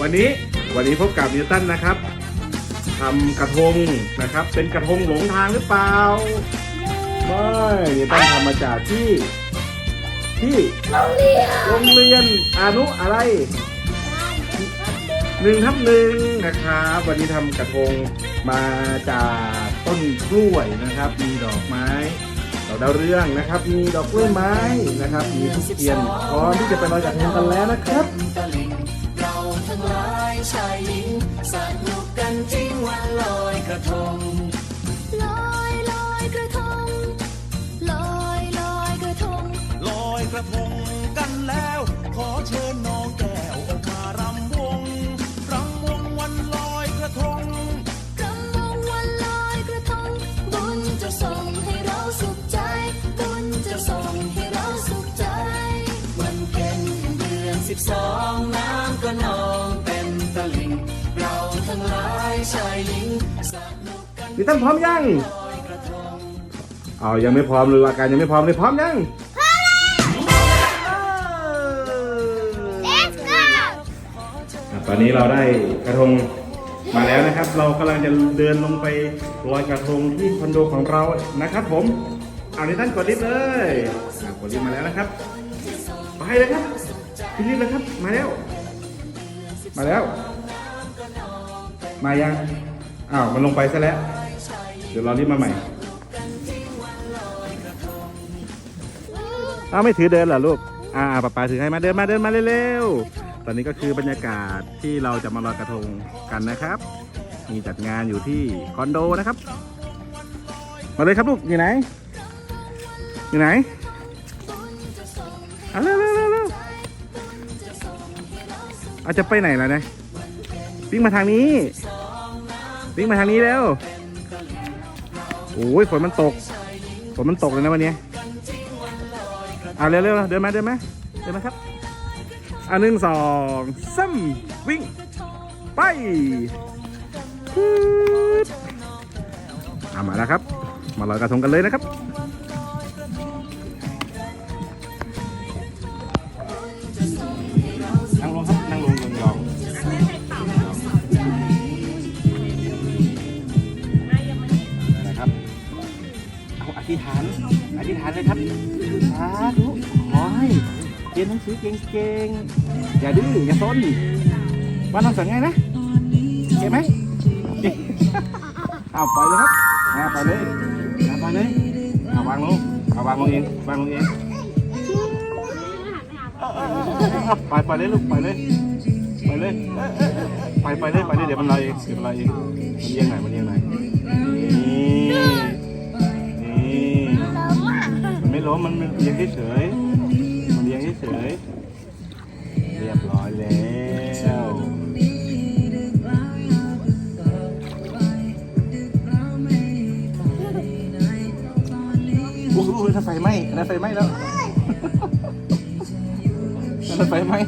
วันนี้วันนี้พบกับนิวตันนะครับทำกระทงนะครับ เป็นกระทงหลงทางหรือเปล่าไม่นิวตันทำมาจากที่ที่โรงเรียนอนุอะไรหนึ่งทับหนึ่งนะครับวันนี้ทำกระทงมาจากต้นกล้วยนะครับ มีดอกไม้ดอกดาวเรืองนะครับ มีดอกกล้วยไม้นะครับ มีทุกเทียนพร้อมที่จะไปลอยกระทงกันแล้วนะครับ ชายหญิงสนุกกันจริงวันลอยกระทงลอยลอยกระทงลอยลอยกระทงลอยกระทงกันแล้ว ขอเชิญน้องแก้วออกมารำวงรำวงวันลอยกระทงกำมงวันลอยกระทงบุญจะส่งให้เราสุขใจบุญจะส่งให้เราสุขใจ วันเพ็ญเดือนสิบสองน้ำ หลายชายหญิงสนุกกันนี่ตั้งพร้อมยังลอยกระทงเอายังไม่พร้อมเลยอาการยังไม่พร้อมเลยพร้อมยัง Let's go อะตอนนี้เราได้กระทงมาแล้วนะครับ เรากำลังจะเดินลงไปลอยกระทงที่คอนโดของเรานะครับ ผม เอาในท่านกดลิฟต์เลยอะกดลิฟต์มาแล้วนะครับ ไปเลยครับขึ้นลิฟต์เลยครับ มาแล้ว มาแล้ว มายัง อ้าว มันลงไปซะแล้ว เดี๋ยวรอรีบมาใหม่อ้าวไม่ถือเดินเหรอลูก อ่าป้าป๋าถือให้มาเดินมาเดินมาเร็วๆ ตอนนี้ก็คือบรรยากาศที่เราจะมาลอยกระทงกันนะครับ มีจัดงานอยู่ที่คอนโดนะครับ มาเลยครับลูก อยู่ไหน อยู่ไหนเอาเร็วเร็วเร็วเร็วเอาจะไปไหนล่ะเนี่ย วิ่งมาทางนี้ วิ่งมาทางนี้แล้วโอ้ยฝนมันตกฝนมันตกเลยนะวันนี้เอาเร็วๆเดินมาเดินมาเดินมาครับอะหนึ่งสองซ้ำวิ่ง ไปเอามาแล้วครับ มาลอยกระทงกันเลยนะครับ ธิษฐานเลยครับสาธุขอให้เรียนหนังสือเก่งๆ อย่าดื้ออย่าซนวันน้องสังไงนะเก่งไหมเอาปล่อยเลยครับเอาปล่อยเลยเอาปล่อยเลยเอาวางลงเอาวางลงเองวางลงเองเอาเอาเอาเอาปล่อยปล่อยเลยลูกปล่อยเลยปล่อยเลยเออเออเออปล่อยปล่อยเลยปล่อยเลยเดี๋ยวมันลอยเองเดี๋ยวมันลอยเองมันเอียงไหนมันเอียงไหน มันมันเรียงเฉยมันเรียงเฉยเรียบร้อยแล้วโอ้โหถ้าไฟไหม้อันนั้นไฟไหม้แล้วอันนั้นไฟไหม้